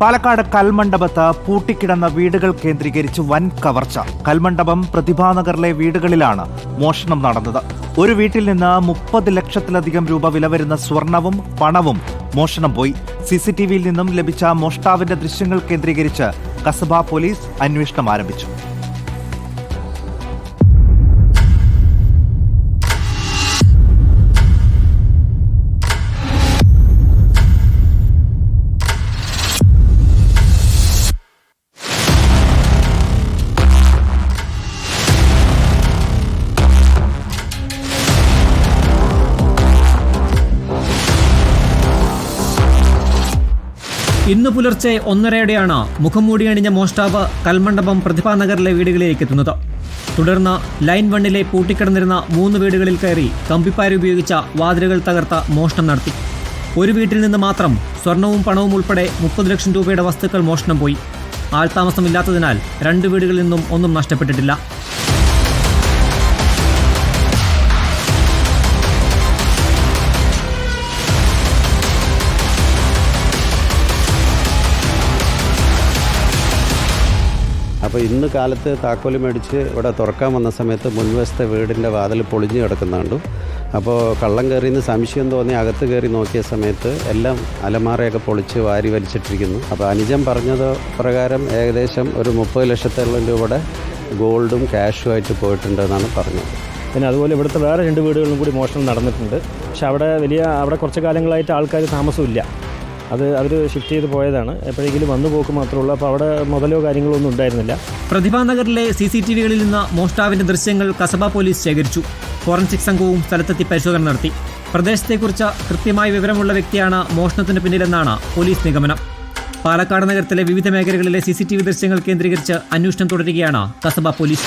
പാലക്കാട് കൽമണ്ഡപത്ത് പൂട്ടിക്കിടന്ന വീടുകൾ കേന്ദ്രീകരിച്ച് വൻ കവർച്ച. കൽമണ്ഡപം പ്രതിഭാനഗറിലെ വീടുകളിലാണ് മോഷണം നടന്നത്. ഒരു വീട്ടിൽ നിന്ന് മുപ്പത് ലക്ഷത്തിലധികം രൂപ വില വരുന്ന സ്വർണവും പണവും മോഷണം പോയി. സി സി ടി വിയിൽ നിന്നും ലഭിച്ച മോഷ്ടാവിന്റെ ദൃശ്യങ്ങൾ കേന്ദ്രീകരിച്ച് കസബ പോലീസ് അന്വേഷണം ആരംഭിച്ചു. ഇന്ന് പുലർച്ചെ ഒന്നരയോടെയാണ് മുഖംമൂടി അണിഞ്ഞ മോഷ്ടാവ് കൽമണ്ഡപം പ്രതിഭാനഗറിലെ വീടുകളിലേക്ക് എത്തുന്നത്. തുടർന്ന് ലൈൻ വണ്ണിലെ പൂട്ടിക്കിടന്നിരുന്ന മൂന്ന് വീടുകളിൽ കയറി കമ്പിപ്പാരി ഉപയോഗിച്ച വാതിലുകൾ തകർത്ത മോഷണം നടത്തി. ഒരു വീട്ടിൽ നിന്ന് മാത്രം സ്വർണവും പണവും ഉൾപ്പെടെ മുപ്പത് ലക്ഷം രൂപയുടെ വസ്തുക്കൾ മോഷണം പോയി. ആൾതാമസമില്ലാത്തതിനാൽ രണ്ട് വീടുകളിൽ നിന്നും ഒന്നും നഷ്ടപ്പെട്ടിട്ടില്ല. അപ്പോൾ ഇന്ന് കാലത്ത് താക്കോൽ മേടിച്ച് ഇവിടെ തുറക്കാൻ വന്ന സമയത്ത് മുൻവശത്തെ വീടിന്റെ വാതിൽ പൊളിഞ്ഞു കിടക്കുന്നുണ്ട്. അപ്പോൾ കള്ളം കയറിയെന്ന് സംശയം തോന്നി അകത്ത് കയറി നോക്കിയ സമയത്ത് എല്ലാം അലമാറയൊക്കെ പൊളിച്ച് വാരി വലിച്ചിട്ടിരിക്കുന്നു. അപ്പോൾ അനുജൻ പറഞ്ഞത് പ്രകാരം ഏകദേശം ഒരു മുപ്പത് ലക്ഷത്തോളം രൂപയുടെ ഗോൾഡും ക്യാഷും ആയിട്ട് പോയിട്ടുണ്ടെന്നാണ് പറഞ്ഞത്. പിന്നെ അതുപോലെ ഇവിടുത്തെ വേറെ രണ്ട് വീടുകളിലും കൂടി മോഷണം നടന്നിട്ടുണ്ട്. പക്ഷെ അവിടെ വലിയ അവിടെ കുറച്ച് കാലങ്ങളായിട്ട് ആൾക്കാർ താമസമില്ല അത് അവർ ഷിഫ്റ്റ് ചെയ്ത് പോയതാണ്. എപ്പോഴെങ്കിലും വന്നു പോക്ക് മാത്രമേ ഉള്ളൂ അപ്പോൾ അവിടെ മുതലോ കാര്യങ്ങളോ ഒന്നും ഉണ്ടായിരുന്നില്ല. പ്രതിഭാനഗറിലെ സി സി ടി വികളിൽ നിന്ന് മോഷ്ടാവിന്റെ ദൃശ്യങ്ങൾ കസബ പോലീസ് ശേഖരിച്ചു. ഫോറൻസിക് സംഘവും സ്ഥലത്തെത്തി പരിശോധന നടത്തി. പ്രദേശത്തെക്കുറിച്ച് കൃത്യമായ വിവരമുള്ള വ്യക്തിയാണ് മോഷണത്തിന് പിന്നിലെന്നാണ് പോലീസ് നിഗമനം. പാലക്കാട് നഗരത്തിലെ വിവിധ മേഖലകളിലെ സി സി ടി വി ദൃശ്യങ്ങൾ കേന്ദ്രീകരിച്ച് അന്വേഷണം തുടരുകയാണ് കസബ പോലീസ്.